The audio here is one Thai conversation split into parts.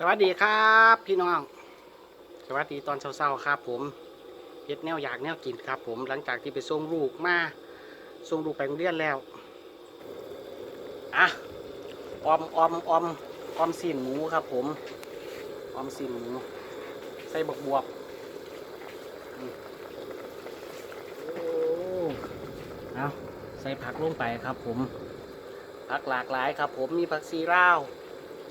สวัสดีครับพี่น้อง สวัสดีตอนเช้าๆครับผมเฮ็ดแนวอยากแนวกินครับผมหลังจากที่ไปส่งลูกมาส่งลูกไปโรงเรียนแล้วอะออมออมออมออมสินหมูครับผมออมสินหมู ใส่บวกบวบอืมโอ้เอาใส่ผักลงไปครับผมผักหลากหลายครับผมมีผักซีร่าว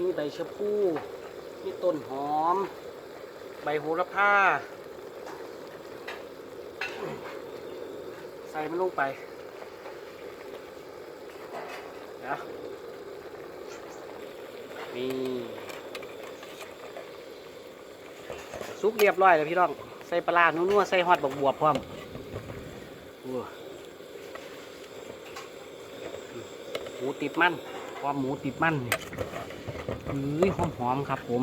มีใบชะพู มีต้นหอม ใบโหระพาใส่มันลงไปเดี๋ยวนี่ซุปเรียบร้อยแล้วพี่น้อง ใส่ปลาร้านัวๆใส่ฮอดบักบวบพร้อมหมูติดมันความหมูติดมันนี่ อุ้ยหอมหอมๆครับผม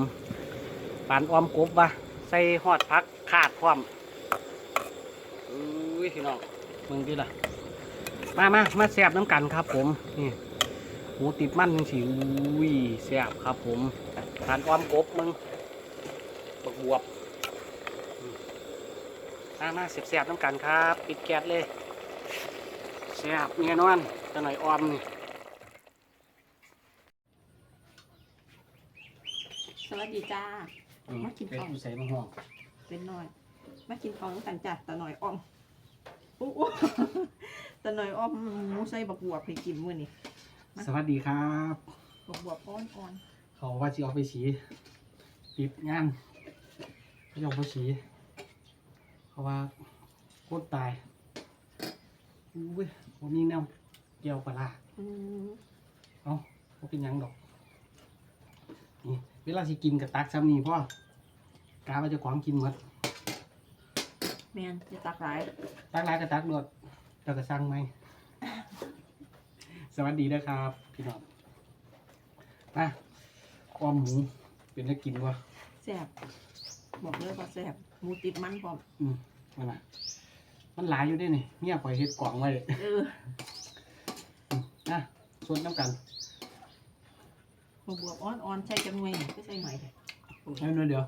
ปานออมกบวะใส่หอดพักขาดพร้อมอุ้ยพี่น้องมึงดีล่ะ มามามาแซบน้ำกันครับผม นี่หูติดมั่นจังสิอุ้ยแซบครับผมปานออมกบมึงบักบวบมามาแซบๆน้ำกันครับ ปิดแก๊สเลยแซบเงี้ยนอนจะหน่อยออมนี่ สวัส ดีจ้า มากินเป็นข้าวผู้ใส่มะม่วงเป็นหน่อย มากินข้าวน้ำกันจ้ะตาหน่อยอ้อมอู้อู้ตาหน่อยอ้อมหมูใส่บักบวบให้กินมื้อนี้สวัสดีครับบักบวบอ่อนอ่อนเขาว่าจะเอาไปฉีติดงานเขาจะเอาไปฉีเขาว่าโคตรตายอุ้ยผมมีแนวเกี่ยวปลาร้าอืมเอาเขาเป็นหยังดอกนี่เวลาสิกินกับตักซ้ำนี่พ่อกาว่าจะขวางกินหมดแม่นจะตักหลายตักร้ายกับตักโดดเราจะสั่งไหม สวัสดีนะครับ พี่น้องมาอ้อมหมูเป็นได้กินวะแซ่บบอกเลยว่าแซ่บหมูติดมันพร้อมอืมนั่นน่ะมันหลายอยู่เด้วยนี่เมียปล่อยเฮ็ดกล่องไว้เออนะส่วนน้ำกัน บักบวบอ่อนอ่อนใส่จังหน่วยนี่ก็ใส่หน่อยเถอะให้หน่อยเดียว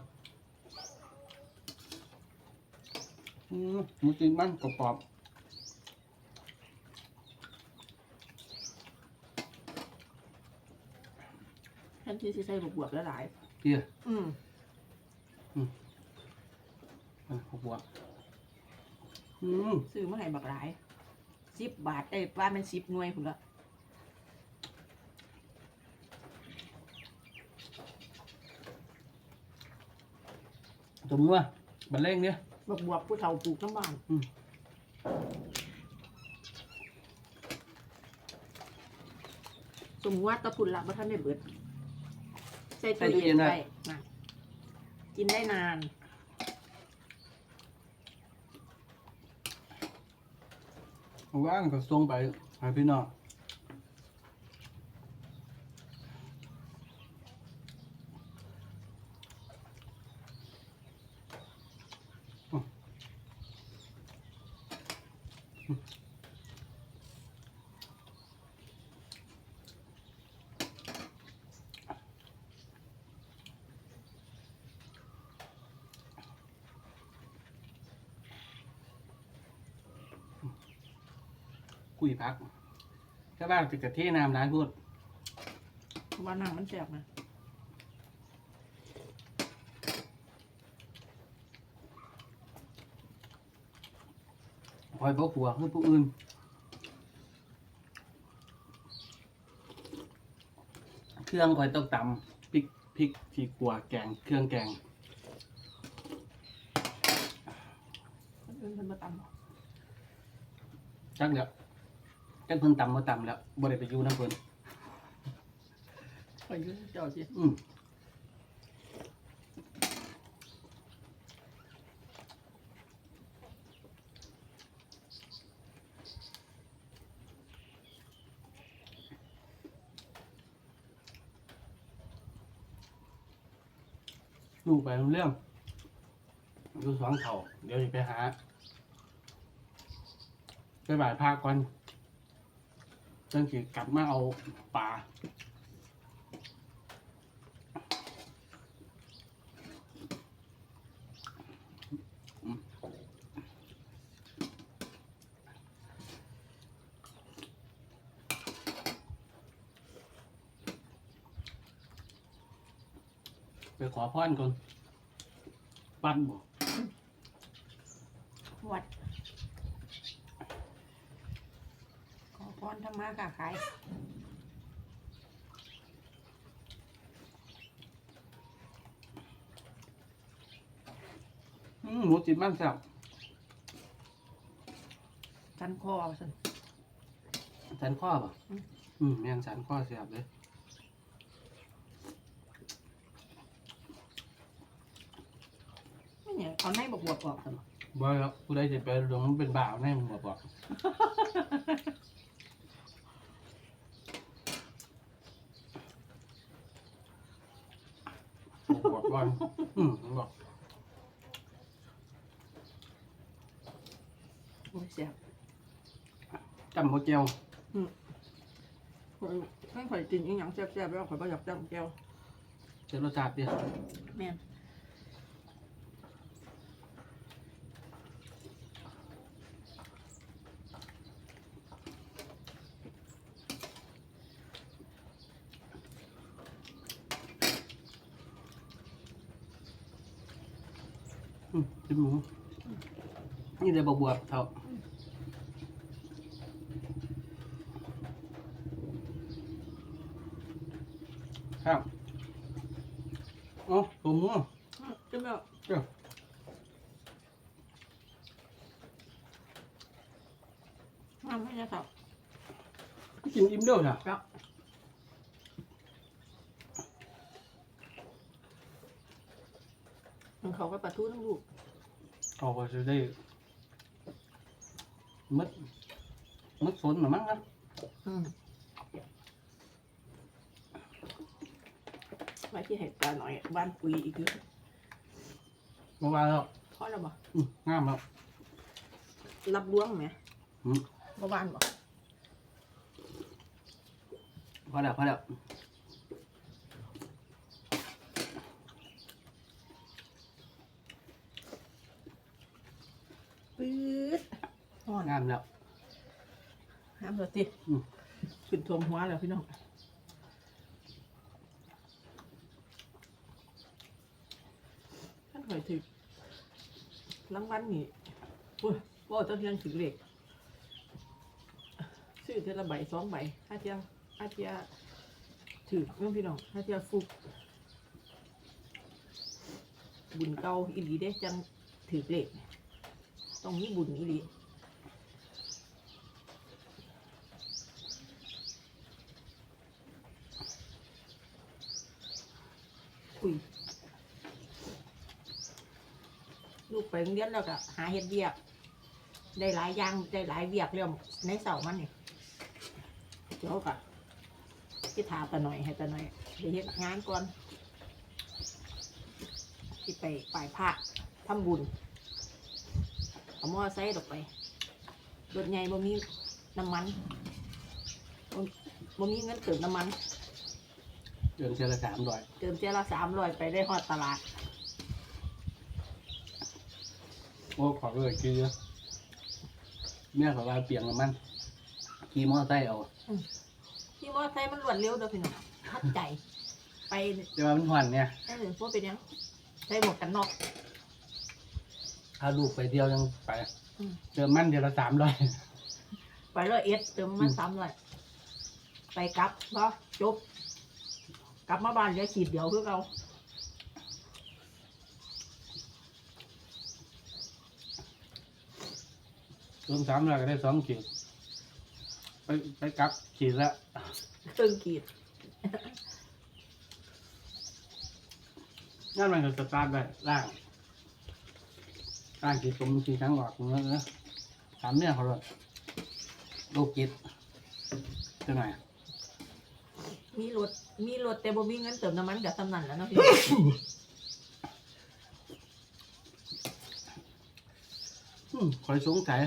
อืมหมูจริงบ้านกรอบแทนที่จะใส่บักบวบหลาย ๆเตี้ยๆอืมอะหกบวกอืม ซื้อมาให้บักหลายสิบบาทเอ้ยว่ามันสิบหน่วยพุ่นละ ตัวมัวบันเล่งเนี่ยบักบวบผู้เฒ่าปลูกน้ำบ้านอืมสมมติว่าตะพุ่นละบ่ทันได้เบิด ใส่ตู้เย็นไว้นะกินได้นานว่างก็ส่งไปให้พี่น้อง อืมกุยพักถ้าบ้านจะกระเทน้ำร้านพูดเพราะว่าน้ำมันแสบนะ คอยบ่ผัวคือผู้อื่นเครื่องคอยต้องตำพริกพริกที่กัวแกง เครื่องแกงคนอื่นเพิ่นบ่ตำหรอกจักเดี๋ยวจักเพิ่นตำมาตำแล้วบ่ได้ไปอยู่น้ำเพิ่นคอยอยืนเจ้าสิ อืม ลูกไปเรื่องดูสองเถ่าเดี๋ยวจะไปหา ไปบ่ายพาก่อนจังสิกลับมาเอาปลา ไปขอพรก่อนปั้นบ่วัด ขอพรธรรมะค้าขายอืมหมูจิบมันแซ่บสันคอสันสันข้อป่ะอืมอืมแม่นสันข้อแซ่บเลย ไม่ เนี่ยเอาในบวบๆออกสันบ่แล้วผู้ใดจะไปหลงเป็นบ่าวแน่มึงบอกบอกบอกว่าอืมบอกโอ้ยเสียบจำโมเจียวไม่ข่อยกินอีหยังแซ่บๆแล้วข่อยบ่อยากจำแก้วเจอรสชาติดิแม่น อืมจิ้มหมู นี่เลยบวบๆเท่าครับโอ้ผมอะจิ้มแล้วเจ้าน้ำไม่ได้สับกินอิ่มเด้อจ้ะแล้วมัน เขาก็ปลาทูทั้งลูกเขาก็จะได้มัดมัดฝนหรือมั้งครับอืมไว้ที่เห็ดปลาหน่อยบ้านปุยอีกเยอะเมื่อวานแล้วพอแล้วบ่อืมงามแล้วรับล้วงไหมอืม เมื่อวานบ่พอแล้วพอแล้ว ปื๊ดห่อนงามแล้วน้ำสดสิอืม ขึ้นทวมหัวแล้วพี่น้องท่านหอยถึกรางวัลนี่โอ้ยว่าจะเรียนถึงเลขซื้อเทละใบสองใบถ้าเทียถ้าเทียถือเรื่องพี่น้องถ้าเทียฟุก บุญเก่าอีหลีได้จังถือเลข ต้องมีบุญอีหลีคุยลูกไปโรงเรียนแล้วก็หาเฮ็ดเวียก ได้หลายอย่างได้หลายเวียกเรื่องในเสามันนี่เดี๋ยวก็ที่ถามตาหน่อยให้ตาหน่อยไปเฮ็ดงานก่อนที่ไปปลายภาทำบุญ เอามอไซค์ดอกไปรถใหญ่บ่มีน้ำมันบ่บ่มีเงินเติมน้ำมัน เดือนเชียร์ละสามร้อยเติมเจ้าละสามร้อยไปได้ฮอดตลาด โอ้ขอเลยคือเยอะแม่ขอว่าเปลี่ยนกับมันขี่มอเตอร์ไซค์เอาที่มอไซค์มันรวดเร็วเด้อพี่น้องทัดใจ ไปแต่ว่ามันหวันเนี่ยเออพวกเป็นหยังใส่หมวกกันน็อก ถ้าลูกไปเดียวยังไป อืม เติมมันเดือนละสามร้อยไปร้อยเอ็ดเติมมันสามร้อยไปกลับบ่จบ กลับมาบ้านเหลือขีดเดียวคือเราเติมสามร้อยก็ได้สองขีดไปไปกลับขีดละครึ่งขีดนั่นมันก็สตาร์ทไปล่าง ล่างขีดตรงขีดทั้งหลอดเนื้อเนื้อถามเนี่ยเขาเลยลูกกิดจะไหนอยมีรถมีรถแต่บ่มีเงินเติมน้ำมันกับสำนันแหล้วเนาะพี่ อืมคอยสงสัย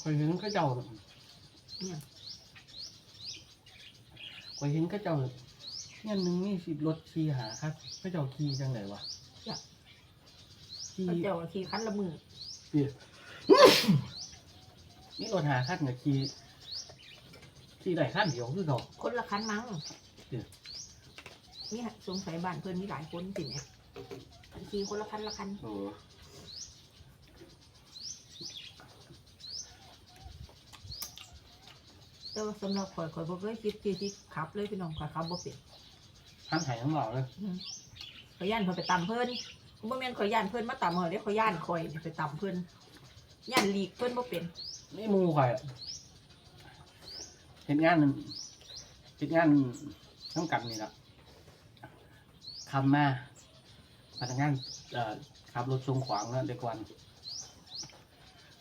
คอยเห็นเข้าเจ้าเนี่ยค อยเห็นเข้าเจ้าเนี่ยหนึ่งนี่สิรถขี่หาครับเข้าเจ้าขี่จังไหนวะขี่เขาเจ้าขี่คันละมือนี่รถหาคัดเนี่ยขี่ที่ได้ขั้นเดียวคือเขาคนละคันมั้งเดี๋ยวนี่สงสัยบ้านเพื่อนมีหลายคนสิเนี่ยอันทีคนละคันละคันโอ้ แต่ว่าสำหรับข่อยข่อยบ่เคยคิดที่ที่ขับเลยพี่น้องข่อยขับบ่เป็นขั้นไห่ทั้งหลอกเลยข่อยย่านข่อยไปตำเพิ่นบ่แม่นข่อยย่านเพิ่นมาตำข่อยเด้ข่อยย่านข่อยนี่ไปตำเพิ่นย่านหลีกเพิ่นบ่เป็นนี่หมูข่อยอะเห็นงานเห็นงานทั้งกันนี่แหละคำมาพนักงานเอ่อขับรถชงขวางแล้วเด็กวัน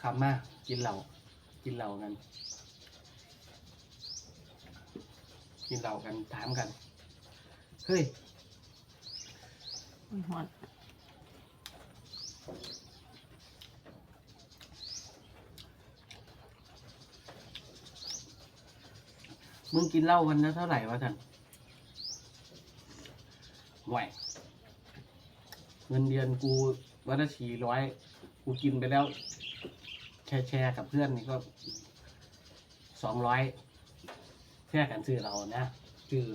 คำมากินเหล้ากินเหล้ากัน กินเหล้ากันถามกัน เฮ้ยมันฮอดมึงกินเหล้าวันละเท่าไหร่วะท่านไหวเงินเดือนกูวันละสี่ร้อยกูกินไปแล้ว แชร์แชร์กับเพื่อนนี่ก็สองร้อยแชร์กันซื้อเรานะซื้อ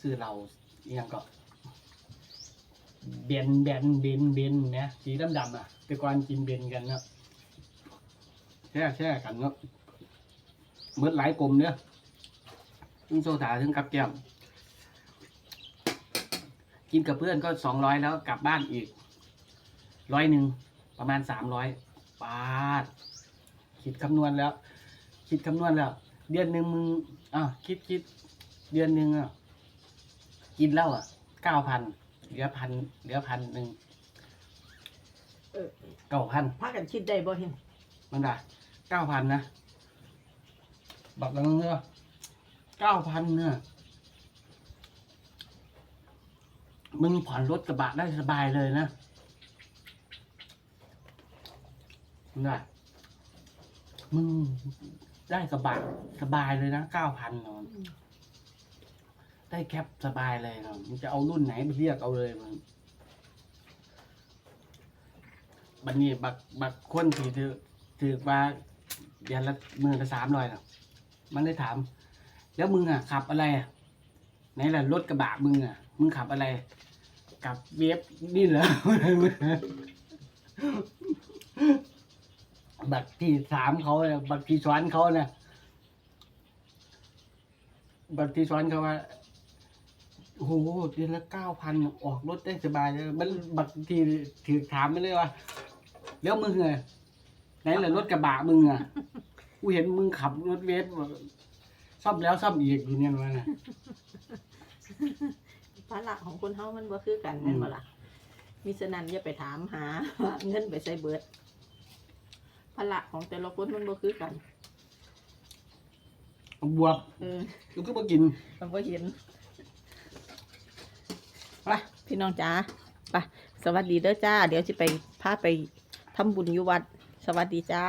ซื้อเราเอียงก็เบนเบนเบนเบนเนี่ยสีดำดำๆอะแต่ก่อนกินเบนกันเนาะแช่แช่กันเนาะเมื่อหลายกลมเนี่ยถึงโซถาถึงกับแก้มกินกับเพื่อนก็สองร้อยแล้วกลับบ้านอีกร้อยหนึ่งประมาณสามร้อยบาทคิดคำนวณแล้ว คิดคำนวณแล้ว เดือนหนึ่งมึงอะคิดคิดเดือนหนึ่งอะกินเหล้าอะเก้าพันเหลือพันเหลือพันหนึ่งเออเก้าพันพากันคิดได้บ่เห็นมันได้เก้าพันนะบักลังเนื้อเก้าพันเนี่ยมึงผ่อนรถกระบะได้สบายเลยนะมึงได้มึง ได้กระบะสบายเลยนะเก้าพันเนาะได้แคปสบายเลยเนาะมึงจะเอารุ่นไหนไปเรียกเอาเลยมึงบันนี้บักบักคนที่ถือถือมาเดือนละหมื่นละสามร้อยนะมันเลยถาม แล้วมึงอะ ขับอะไรอะไหนล่ะรถกระบะมึงอะ มึงขับอะไรกับเวฟนี่เหรอ บักที่สามเขาเนี่ยบักที่ซ้อนเขาเนี่ยบักที่ซ้อนเขาว่าโอ้โหเดือนละเก้าพันออกรถได้สบายเลยมันบักที่ถือถามไปเลยว่าแล้วมึงไงไหนล่ะรถกระบะมึงอะกูเห็นมึงขับรถเวฟซ่อมแล้วซ่อมอีกอยู่เนี่ยมันนะ ภาระของคนเฮามันบ่คือกันแม่นบ่ล่ะมิฉะนั้นอย่าไปถามหาเงินไปใส่เบิด ภาระของแต่ละคนมันบ่คือกัน บวบเออกูก็มากิน มันบ่เห็นไปพี่น้องจ๋าไปสวัสดีเด้อจ้า เดี๋ยวจะไปพาไปทำบุญอยู่วัด สวัสดีจ้า